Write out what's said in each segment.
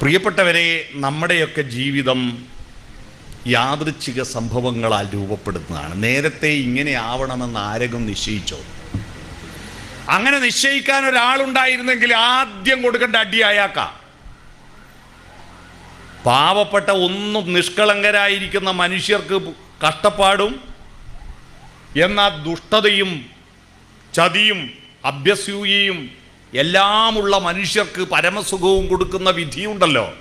പ്രിയപ്പെട്ടവരെ നമ്മുടെയൊക്കെ ജീവിതം യാദൃച്ഛിക സംഭവങ്ങളാൽ രൂപപ്പെടുന്നതാണ്. നേരത്തെ ഇങ്ങനെ ആവണമെന്ന് ആരകം നിശ്ചയിച്ചോ? അങ്ങനെ നിശ്ചയിക്കാൻ ഒരാളുണ്ടായിരുന്നെങ്കിൽ ആദ്യം കൊടുക്കേണ്ട അടി അയാക്ക പാവപ്പെട്ട ഒന്നും നിഷ്കളങ്കരായിരിക്കുന്ന മനുഷ്യർക്ക് കഷ്ടപ്പാടും എന്നാൽ ദുഷ്ടതയും ചതിയും അഭ്യസൂയയും എല്ലാമുള്ള മനുഷ്യർക്ക് പരമസുഖവും കൊടുക്കുന്ന വിധിയുണ്ടല്ലോ.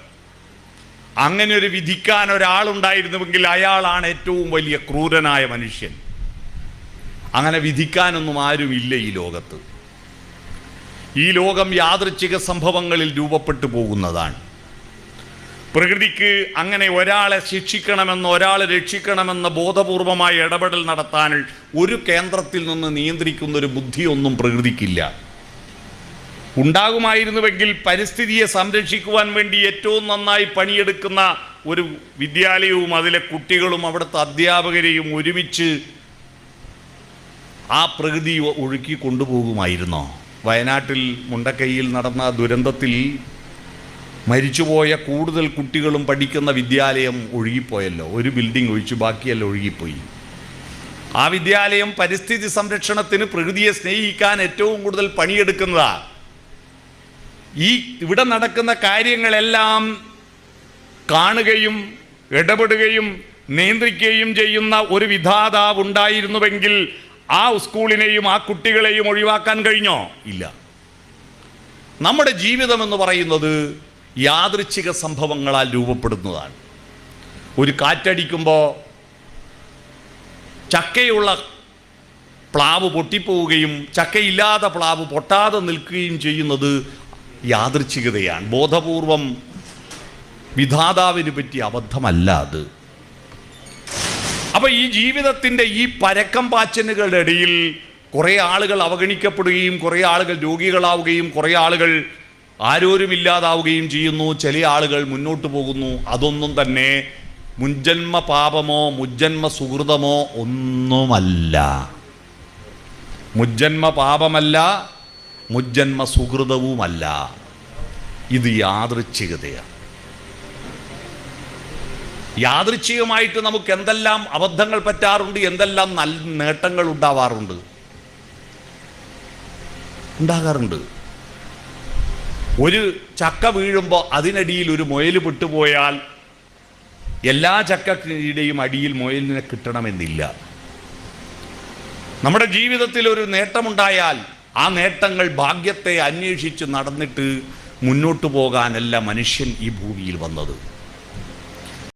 അങ്ങനെ ഒരു വിധിക്കാൻ ഒരാളുണ്ടായിരുന്നുവെങ്കിൽ അയാളാണ് ഏറ്റവും വലിയ ക്രൂരനായ മനുഷ്യൻ. അങ്ങനെ വിധിക്കാനൊന്നും ആരുമില്ല ഈ ലോകത്ത്. ഈ ലോകം യാദൃച്ഛിക സംഭവങ്ങളിൽ രൂപപ്പെട്ടു പോകുന്നതാണ്. പ്രകൃതിക്ക് അങ്ങനെ ഒരാളെ ശിക്ഷിക്കണമെന്ന് ഒരാളെ രക്ഷിക്കണമെന്ന് ബോധപൂർവമായ ഇടപെടൽ നടത്താൻ ഒരു കേന്ദ്രത്തിൽ നിന്ന് നിയന്ത്രിക്കുന്ന ഒരു ബുദ്ധിയൊന്നും പ്രകൃതിക്കില്ല. ഉണ്ടാകുമായിരുന്നുവെങ്കിൽ പരിസ്ഥിതിയെ സംരക്ഷിക്കുവാൻ വേണ്ടി ഏറ്റവും നന്നായി പണിയെടുക്കുന്ന ഒരു വിദ്യാലയവും അതിലെ കുട്ടികളും അവിടുത്തെ അധ്യാപകരെയും ഒരുമിച്ച് ആ പ്രകൃതി ഒഴുക്കി കൊണ്ടുപോകുമായിരുന്നോ? വയനാട്ടിൽ മുണ്ടക്കൈയിൽ നടന്ന ദുരന്തത്തിൽ മരിച്ചുപോയ കൂടുതൽ കുട്ടികളും പഠിക്കുന്ന വിദ്യാലയം ഒഴുകിപ്പോയല്ലോ. ഒരു ബിൽഡിംഗ് ഒഴിച്ചു ബാക്കിയെല്ലാം ഒഴുകിപ്പോയി. ആ വിദ്യാലയം പരിസ്ഥിതി സംരക്ഷണത്തിന് പ്രകൃതിയെ സ്നേഹിക്കാൻ ഏറ്റവും കൂടുതൽ പണിയെടുക്കുന്നതാ. ഈ ഇവിടെ നടക്കുന്ന കാര്യങ്ങളെല്ലാം കാണുകയും ഇടപെടുകയും നിയന്ത്രിക്കുകയും ചെയ്യുന്ന ഒരു വിധാതാവ് ഉണ്ടായിരുന്നുവെങ്കിൽ ആ സ്കൂളിനെയും ആ കുട്ടികളെയും ഒഴിവാക്കാൻ കഴിഞ്ഞോ? ഇല്ല. നമ്മുടെ ജീവിതം എന്ന് പറയുന്നത് യാദൃച്ഛിക സംഭവങ്ങളാൽ രൂപപ്പെടുന്നതാണ്. ഒരു കാറ്റടിക്കുമ്പോൾ ചക്കയുള്ള പ്ലാവ് പൊട്ടിപ്പോവുകയും ചക്കയില്ലാത്ത പ്ലാവ് പൊട്ടാതെ നിൽക്കുകയും ചെയ്യുന്നത് യാദൃച്ഛികതയാണ്. ബോധപൂർവം വിധാതാവിന് പറ്റിയ അബദ്ധമല്ല അത്. അപ്പൊ ഈ ജീവിതത്തിന്റെ ഈ പരക്കം പാച്ചനുകളുടെ ഇടയിൽ കുറേ ആളുകൾ അവഗണിക്കപ്പെടുകയും കുറേ ആളുകൾ രോഗികളാവുകയും കുറേ ആളുകൾ ആരോരുമില്ലാതാവുകയും ചെയ്യുന്നു. ചില ആളുകൾ മുന്നോട്ട് പോകുന്നു. അതൊന്നും തന്നെ മുൻജന്മ പാപമോ മുജ്ജന്മ സുഹൃതമോ ഒന്നുമല്ല. മുജ്ജന്മ പാപമല്ല മുജ്ജന്മ സുഹൃതവുമല്ല. ഇത് യാദൃച്ഛികതയാണ് യാദൃച്ഛികമായിട്ട് നമുക്ക് എന്തെല്ലാം അബദ്ധങ്ങൾ പറ്റാറുണ്ട് എന്തെല്ലാം നല്ല നേട്ടങ്ങൾ ഉണ്ടാവാറുണ്ട്. ഉണ്ടാകാറുണ്ട്. ഒരു ചക്ക വീഴുമ്പോൾ അതിനടിയിൽ ഒരു മുയൽ പെട്ടുപോയാൽ എല്ലാ ചക്കയുടെയും അടിയിൽ മുയലിനെ കിട്ടണമെന്നില്ല. നമ്മുടെ ജീവിതത്തിൽ ഒരു നേട്ടമുണ്ടായാൽ ആ നേട്ടങ്ങൾ ഭാഗ്യത്തെ അന്വേഷിച്ച് നടന്നിട്ട് മുന്നോട്ടു പോകാനല്ല മനുഷ്യൻ ഈ ഭൂമിയിൽ വന്നത്.